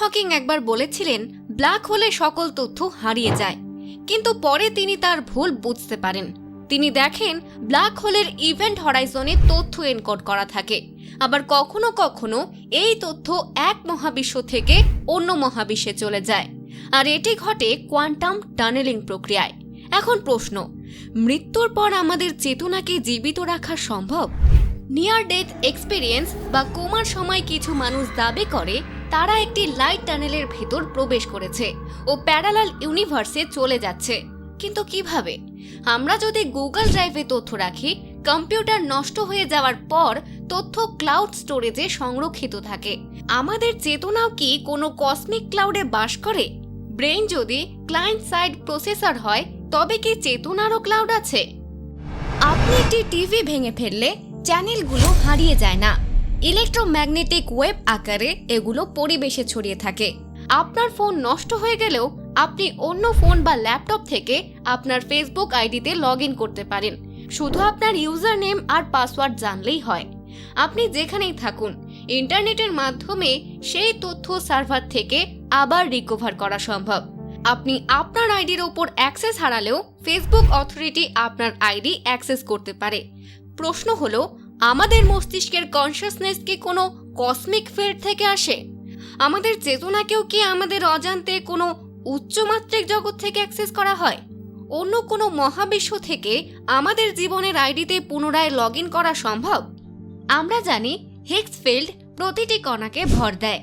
Hawking একবার বলেছিলেন, black হোলে সকল তথ্য হারিয়ে যায়। কিন্তু পরে তিনি তার ভুল বুঝতে পারেন। তিনি দেখেন, ব্ল্যাক হোলের ইভেন্ট হরাইজনে তথ্য এনকোড করা থাকে। আবার কখনো কখনো এই তথ্য এক মহাবিশ্ব থেকে অন্য মহাবিশ্বে চলে যায়। আর এটি ঘটে কোয়ান্টাম টানেলিং প্রক্রিয়ায়। এখন প্রশ্ন, মৃত্যুর পর আমাদের চেতনাকে জীবিত রাখা সম্ভব? নিয়ার ডেথ এক্সপিরিয়েন্স বা কোমার সময় কিছু মানুষ দাবি করে তারা একটি লাইট টানেলের ভেতর প্রবেশ করেছে ও প্যারালাল ইউনিভার্সে চলে যাচ্ছে। কিন্তু কীভাবে? আমরা যদি গুগল ড্রাইভে তথ্য রাখি, কম্পিউটার নষ্ট হয়ে যাওয়ার পর তথ্য ক্লাউড স্টোরেজে সংরক্ষিত থাকে। আমাদের চেতনাও কি কোনো কসমিক ক্লাউডে বাস করে? ব্রেন যদি ক্লায়েন্ট সাইড প্রসেসর হয়, তবে কি চেতনারও ক্লাউড আছে? আপনি একটি টিভি ভেঙে ফেললে চ্যানেলগুলো হারিয়ে যায় না। ইলেকট্রোম্যাগনেটিক ওয়েব আকারে এগুলো পরিবেশে ছড়িয়ে থাকে। আপনার ফোন নষ্ট হয়ে গেলেও আপনি অন্য ফোন বা ল্যাপটপ থেকে আপনার ফেসবুক আইডিতে লগ ইন করতে পারেন। শুধু আপনার ইউজার নেম আর পাসওয়ার্ড জানলেই হয়। আপনি যেখানেই থাকুন, ইন্টারনেটের মাধ্যমে সেই তথ্য সার্ভার থেকে আবার রিকভার করা সম্ভব। আপনি আপনার আইডির ওপর অ্যাক্সেস হারালেও ফেসবুক অথরিটি আপনার আইডি অ্যাক্সেস করতে পারে। প্রশ্ন হলো আমাদের মস্তিষ্কের কনসিয়াসনেস কি কোনো কসমিক ফিল্ড থেকে আসে? আমাদের চেতনাকেও কি আমাদের অজান্তে কোনো উচ্চমাত্রিক জগৎ থেকে অ্যাক্সেস করা হয়? অন্য কোনো মহাবিশ্ব থেকে আমাদের জীবনের আইডিতে পুনরায় লগ করা সম্ভব? আমরা জানি হিক্স ফিল্ড প্রতিটি কণাকে ভর দেয়।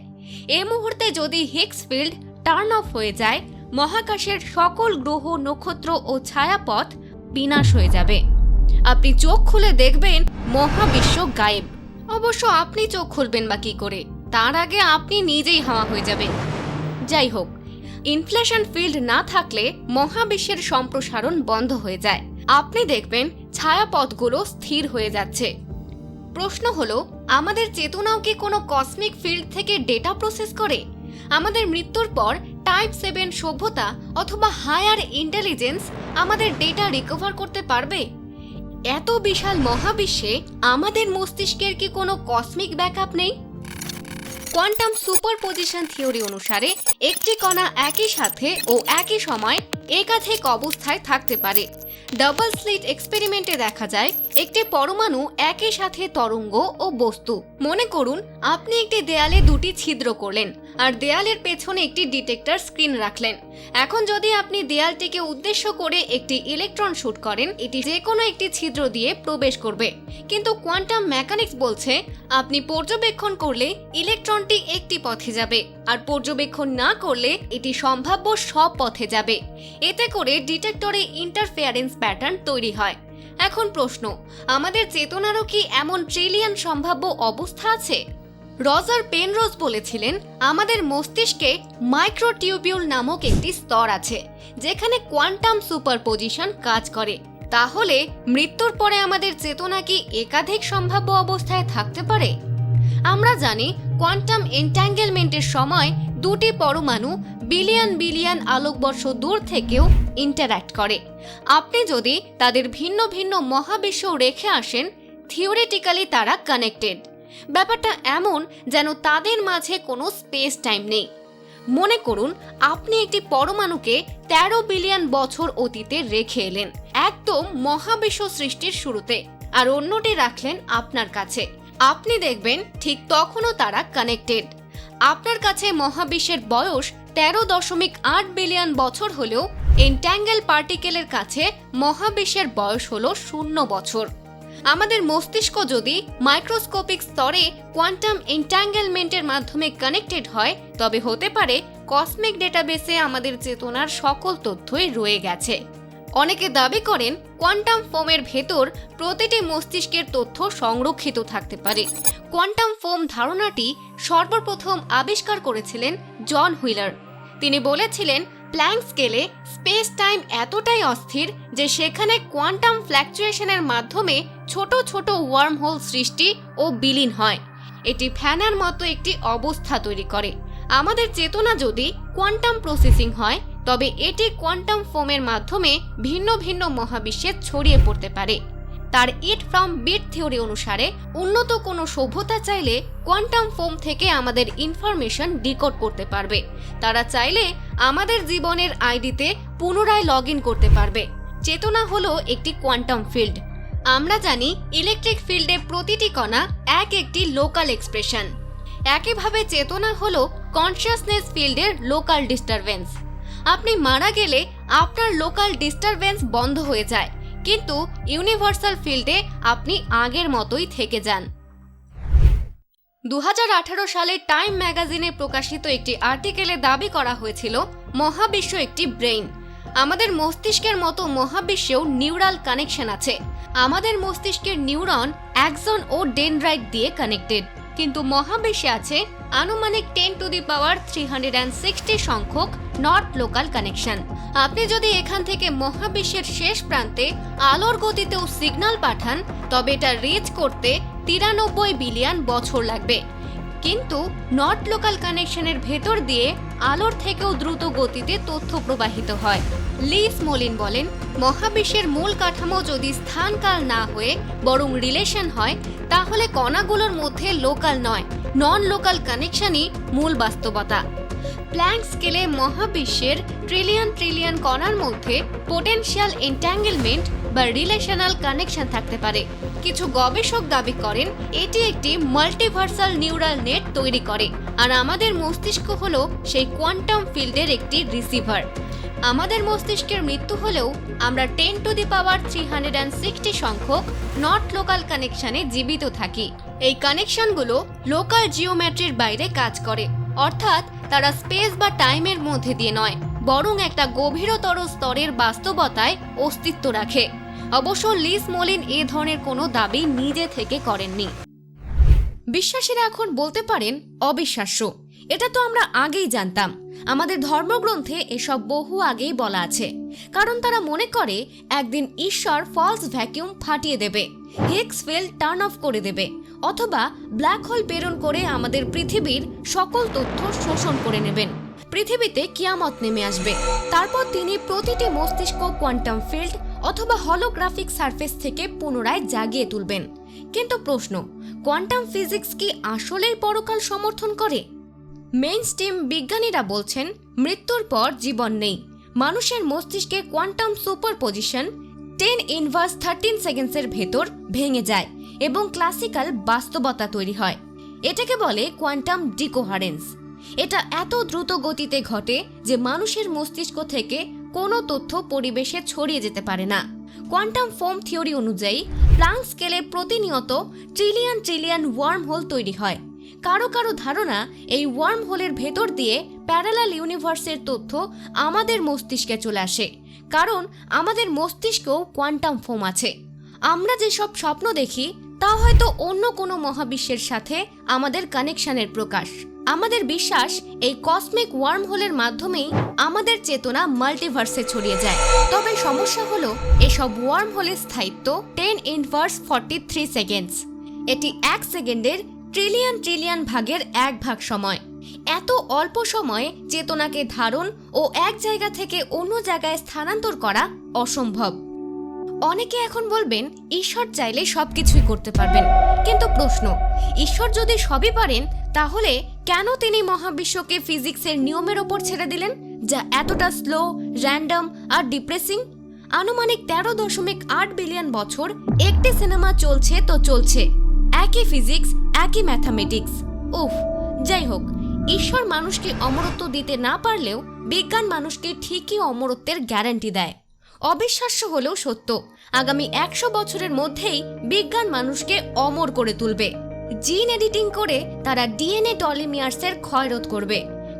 এ মুহূর্তে যদি হিক্স ফিল্ড টার্ন অফ হয়ে যায়, মহাকাশের সকল গ্রহ, নক্ষত্র ও ছায়াপথ বিনাশ হয়ে যাবে। আপনি চোখ খুলে দেখবেন মহাবিশ্ব গায়েব। অবশ্য আপনি চোখ খুলবেন বা কি করে? তার আগে আপনি নিজেই হাওয়া হয়ে যাবেন। যাই হোক ইনফ্লেশন ফিল্ড না থাকলে মহাবিশ্বের সম্প্রসারণ বন্ধ হয়ে যায়। আপনি দেখবেন ছায়াপথগুলো স্থির হয়ে যাচ্ছে। প্রশ্ন হলো, আমাদের চেতনাও কি কোনো কসমিক ফিল্ড থেকে ডেটা প্রসেস করে? আমাদের মৃত্যুর পর টাইপ সেভেন সভ্যতা অথবা হায়ার ইন্টেলিজেন্স আমাদের ডেটা রিকভার করতে পারবে? এত বিশাল মহাবিশ্বে আমাদের মস্তিষ্কের কি কোনো কসমিক ব্যাকআপ নেই? কোয়ান্টাম সুপারপজিশন থিওরি অনুসারে একটি কণা একই সাথে ও একই সময় একাধিক অবস্থায় থাকতে পারে। ডাবল স্লিট এক্সপেরিমেন্টে দেখা যায়, একটি পরমাণু একই সাথে তরঙ্গ ও বস্তু। মনে করুন, আপনি একটি দেয়ালে দুটি ছিদ্র করলেন। আর দেয়ালের পেছনে একটি ডিটেক্টর স্ক্রিন রাখলেন। এখন যদি আপনি দেয়ালটিকে উদ্দেশ্য করে একটি ইলেকট্রন শুট করেন, এটি যে কোনো একটি ছিদ্র দিয়ে প্রবেশ করবে। কিন্তু কোয়ান্টাম মেকানিক্স বলছে, আপনি পর্যবেক্ষণ করলে ইলেকট্রনটি একটি পথে যাবে, আর পর্যবেক্ষণ না করলে এটি সম্ভাব্য সব পথে যাবে। এতে করে ডিটেক্টরে ইন্টারফেয়ারেন্স প্যাটার্ন তৈরি হয়। এখন প্রশ্ন, আমাদের চেতনারও কি এমন ট্রিলিয়ন সম্ভাব্য অবস্থা আছে? রজার পেনরোজ বলেছিলেন, আমাদের মস্তিষ্কে মাইক্রোটিউবিউল নামক একটি স্তর আছে, যেখানে কোয়ান্টাম সুপারপজিশন কাজ করে। তাহলে মৃত্যুর পরে আমাদের চেতনা কি একাধিক সম্ভাব্য অবস্থায় থাকতে পারে? আমরা জানি, কোয়ান্টাম এন্ট্যাঙ্গেলমেন্টের সময় দুটি পরমাণু বিলিয়ন বিলিয়ন আলোকবর্ষ দূর থেকেও ইন্টারঅ্যাক্ট করে। আপনি যদি তাদের ভিন্ন ভিন্ন মহাবিশ্ব রেখে আসেন, থিওরিটিক্যালি তারা কানেক্টেড। ব্যাপারটা এমন যেন তাদের মাঝে কোনো স্পেস টাইম নেই। মনে করুন, আপনি একটি পরমাণুকে তেরো বিলিয়ন বছর অতীতে রেখে এলেন, একদম মহাবিশ্ব সৃষ্টির শুরুতে, আর অন্যটি রাখলেন আপনার কাছে। আপনি দেখবেন ঠিক তখনও তারা কানেক্টেড। আপনার কাছে মহাবিশ্বের বয়স তেরো দশমিক আট বিলিয়ন বছর হলেও, এন্ট্যাঙ্গেল পার্টিকেলের কাছে মহাবিশ্বের বয়স হল শূন্য বছর। আমাদের মস্তিষ্ক যদি মাইক্রোস্কোপিক স্তরে কোয়ান্টাম এন্ট্যাঙ্গেলমেন্টের মাধ্যমে কানেক্টেড হয়, তবে হতে পারে কসমিক ডেটাবেসে আমাদের চেতনার সকল তথ্যই রয়ে গেছে। অনেকে দাবি করেন কোয়ান্টাম ফোমের ভেতর প্রতিটি মস্তিষ্কের তথ্য সংরক্ষিত থাকতে পারে। কোয়ান্টাম ফোম ধারণাটি সর্বপ্রথম আবিষ্কার করেছিলেন জন হুইলার। তিনি বলেছিলেন প্ল্যাঙ্ক স্কেলে স্পেস টাইম এতটাই অস্থির যে সেখানে কোয়ান্টাম ফ্ল্যাকচুয়েশনের মাধ্যমে ছোট ছোট ওয়ার্ম হোল সৃষ্টি ও বিলীন হয়। এটি ফ্যানার মতো একটি অবস্থা তৈরি করে। আমাদের চেতনা যদি কোয়ান্টাম প্রসেসিং হয়, তবে এটি কোয়ান্টাম ফোমের মাধ্যমে ভিন্ন ভিন্ন মহাবিশ্বে ছড়িয়ে পড়তে পারে। তার ইট ফ্রম বিট থিওরি অনুসারে উন্নত কোনো সভ্যতা চাইলে কোয়ান্টাম ফোম থেকে আমাদের ইনফরমেশন ডিকোড করতে পারবে। তারা চাইলে আমাদের জীবনের আইডিতে পুনরায় লগ করতে পারবে। চেতনা হলো একটি কোয়ান্টাম ফিল্ড। আমরা জানি ইলেকট্রিক ফিল্ডে প্রতিটি কণা এক একটি লোকাল এক্সপ্রেশন। একইভাবে চেতনা হলো কনসিয়াসনেস ফিল্ডের লোকাল ডিস্টারবেন্স আপনি মারা গেলে আপনার লোকাল ডিস্টারবেন্স বন্ধ হয়ে যায়। কিন্তু ইউনিভার্সাল ফিল্ডে আপনি আগের মতোই থেকে যান। দু হাজার আঠারো সালে টাইম ম্যাগাজিনে প্রকাশিত একটি আর্টিকেলে দাবি করা হয়েছিল, মহাবিশ্ব একটি ব্রেইন। আমাদের মস্তিষ্কের মতো মহাবিশ্বেও নিউরাল কানেকশন আছে। আমাদের মস্তিষ্কের নিউরন অ্যাক্সন ও ডেনড্রাইট দিয়ে কানেক্টেড। কিন্তু মহাবিশ্বে আছে আনুমানিক ten to the power three hundred and sixty সংখ্যক নর্থ লোকাল কানেকশন আপনি যদি এখান থেকে মহাবিশ্বের শেষ প্রান্তে আলোর গতিতেও সিগন্যাল পাঠান, তবে এটা রিচ করতে তিরানব্বই বিলিয়ন বছর লাগবে। কিন্তু নট লোকাল কানেকশনের ভেতর দিয়ে আলোর থেকেও দ্রুত গতিতে তথ্য প্রবাহিত হয়। লিস মলিন বলেন, মহাবিশ্বের মূল কাঠামো যদি স্থানকাল না হয়ে বরং রিলেশন হয়, তাহলে কণাগুলোর মধ্যে লোকাল নয় নন লোকাল কানেকশনই মূল বাস্তবতা। প্ল্যাঙ্ক স্কেলে মহাবিশ্বের ট্রিলিয়ন ট্রিলিয়ন কণার মধ্যে পোটেনশিয়াল এন্ট্যাঙ্গেলমেন্ট বা রিলেশনাল কানেকশন থাকতে পারে। কিছু গবেষক দাবি করেন, এটি একটি মাল্টিভার্সাল নিউরাল নেট তৈরি করে, আর আমাদের মস্তিষ্ক হল সেই কোয়ান্টাম ফিল্ডের একটি রিসিভার আমাদের মস্তিষ্কের মৃত্যু হলেও আমরা ten to the power three hundred and sixty সংখ্যক নট লোকাল কানেকশনে জীবিত থাকি। এই কানেকশনগুলো লোকাল জিওমেট্রির বাইরে কাজ করে, অর্থাৎ তারা স্পেস বা টাইমের মধ্যে দিয়ে নয়, বরং একটা গভীরতর স্তরের বাস্তবতায় অস্তিত্ব রাখে। অবশ্য লিস মলিন এ ধরনের কোনো দাবি নিজে থেকে করেননি। বিশ্বাসীরা এখন বলতে পারেন অবিশ্বাস্য। এটা তো আমরা আগেই জানতাম। আমাদের ধর্মগ্রন্থে এসব বহু আগেই বলা আছে। কারণ তারা মনে করে একদিন ঈশ্বর ফলস ভ্যাকিউম ফাটিয়ে দেবে হেক্স ফেল টার্ন অফ করে দেবে, অথবা ব্ল্যাক হোল প্রেরণ করে আমাদের পৃথিবীর সকল তথ্য শোষণ করে নেবেন। পৃথিবীতে কিয়ামত নেমে আসবে। তারপর তিনি প্রতিটি মস্তিষ্ক কোয়ান্টাম ফিল্ড অথবা হলোগ্রাফিক সারফেস থেকে পুনরায় জাগিয়ে তুলবেন। কিন্তু প্রশ্ন কোয়ান্টাম ফিজিক্স কি আসলেই পরকাল সমর্থন করে? মেইন স্ট্রিম বিজ্ঞানীরা বলছেন, মৃত্যুর পর জীবন নেই। মানুষের মস্তিষ্কে quantum superposition ten inverse thirteen সেকেন্ডসের ভেতর ভেঙে যায় এবং ক্লাসিক্যাল বাস্তবতা তৈরি হয়। এটাকে বলে কোয়ান্টাম ডিকোহারেন্স এটা এত দ্রুত গতিতে ঘটে যে মানুষের মস্তিষ্ক থেকে কোনো তথ্য পরিবেশে ছড়িয়ে যেতে পারে না। কোয়ান্টাম ফোম থিওরি অনুযায়ী প্লাঙ্ক স্কেলে প্রতিনিয়ত ট্রিলিয়ন ট্রিলিয়ন ওয়ার্ম হোল তৈরি হয়। কারও কারও ধারণা এই ওয়ার্ম হোলের ভেতর দিয়ে প্যারালাল ইউনিভার্সের তথ্য আমাদের মস্তিষ্কে চলে আসে, কারণ আমাদের মস্তিষ্কেও কোয়ান্টাম ফোম আছে। আমরা যেসব স্বপ্ন দেখি, তা হয়তো অন্য কোনো মহাবিশ্বের সাথে আমাদের কানেকশনের প্রকাশ। আমাদের বিশ্বাস এই কসমিক ওয়ার্ম হোলের মাধ্যমেই আমাদের চেতনা মাল্টিভার্সে ছড়িয়ে যায়। তবে সমস্যা হলো, এসব ওয়ার্ম হোলের স্থায়িত্ব ten inverse forty three seconds. এটি এক সেকেন্ডের ট্রিলিয়ন ট্রিলিয়ন ভাগের এক ভাগ সময়। এত অল্প সময়ে চেতনাকে ধারণ ও এক জায়গা থেকে অন্য জায়গায় স্থানান্তর করা অসম্ভব। অনেকে এখন বলবেন, ঈশ্বর চাইলে সবকিছুই করতে পারবেন। কিন্তু প্রশ্ন, ঈশ্বর যদি সবই পারেন, তাহলে কেন তিনি মহাবিশ্বকে ফিজিক্সের নিয়মের ওপর ছেড়ে দিলেন, যা এতটা স্লো, র্যান্ডম আর ডিপ্রেসিং? আনুমানিক তেরো দশমিক আট বিলিয়ন বছর একটি সিনেমা চলছে তো চলছে। একই ফিজিক্স একই ম্যাথামেটিক্স উফ, যাই হোক, ঈশ্বর মানুষকে অমরত্ব দিতে না পারলেও বিজ্ঞান মানুষকে ঠিকই অমরত্বের গ্যারান্টি দেয়। অবিশ্বাস্য হলেও সত্য, আগামী একশো বছরের মধ্যেই বিজ্ঞান মানুষকে অমর করে তুলবে। জিন এডিটিং করে তারা ডিএনএ টলিমিয়ার্সের ক্ষয়রোধ করবে।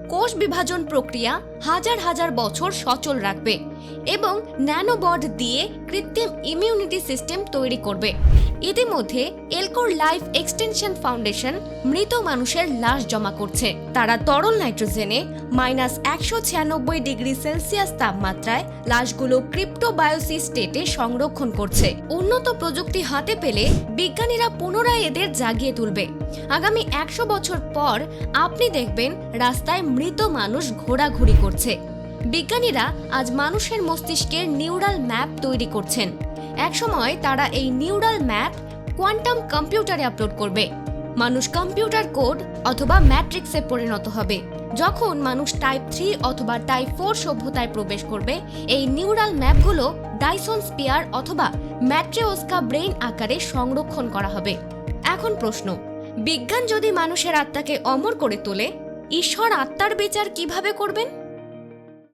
কোষ বিভাজন প্রক্রিয়া হাজার হাজার বছর সচল রাখবে এবং ন্যানোবড দিয়ে কৃত্রিম ইমিউনিটি সিস্টেম তৈরি করবে। ইতিমধ্যে এলকোর লাইফ এক্সটেনশন ফাউন্ডেশন মৃত মানুষের লাশ জমা করছে। তারা তরল নাইট্রোজেনে মাইনাস একশো ছিয়ানব্বই ডিগ্রি সেলসিয়াস তাপমাত্রায় লাশগুলো ক্রিপ্টোবায়োসি স্টেটে সংরক্ষণ করছে। উন্নত প্রযুক্তি হাতে পেলে বিজ্ঞানীরা পুনরায় এদের জাগিয়ে তুলবে। আগামী একশো বছর পর আপনি দেখবেন রাস্তায় মৃত মানুষ ঘোরাঘুরি করছে। বিজ্ঞানীরা আজ মানুষের মস্তিষ্কের নিউরাল ম্যাপ তৈরি করছেন। একসময় তারা এই নিউরাল ম্যাপ কোয়ান্টাম কম্পিউটারে আপলোড করবে। মানুষ কম্পিউটার কোড অথবা ম্যাট্রিক্সে পরিণত হবে। যখন মানুষ টাইপ থ্রি অথবা টাইপ ফোর সভ্যতায় প্রবেশ করবে, এই নিউরাল ম্যাপগুলো ডাইসন স্পিয়ার অথবা ম্যাট্রিওস্কা ব্রেইন আকারে সংরক্ষণ করা হবে। এখন প্রশ্ন, বিজ্ঞান যদি মানুষের আত্মাকে অমর করে তোলে, ঈশ্বর আত্মার বিচার কীভাবে করবেন?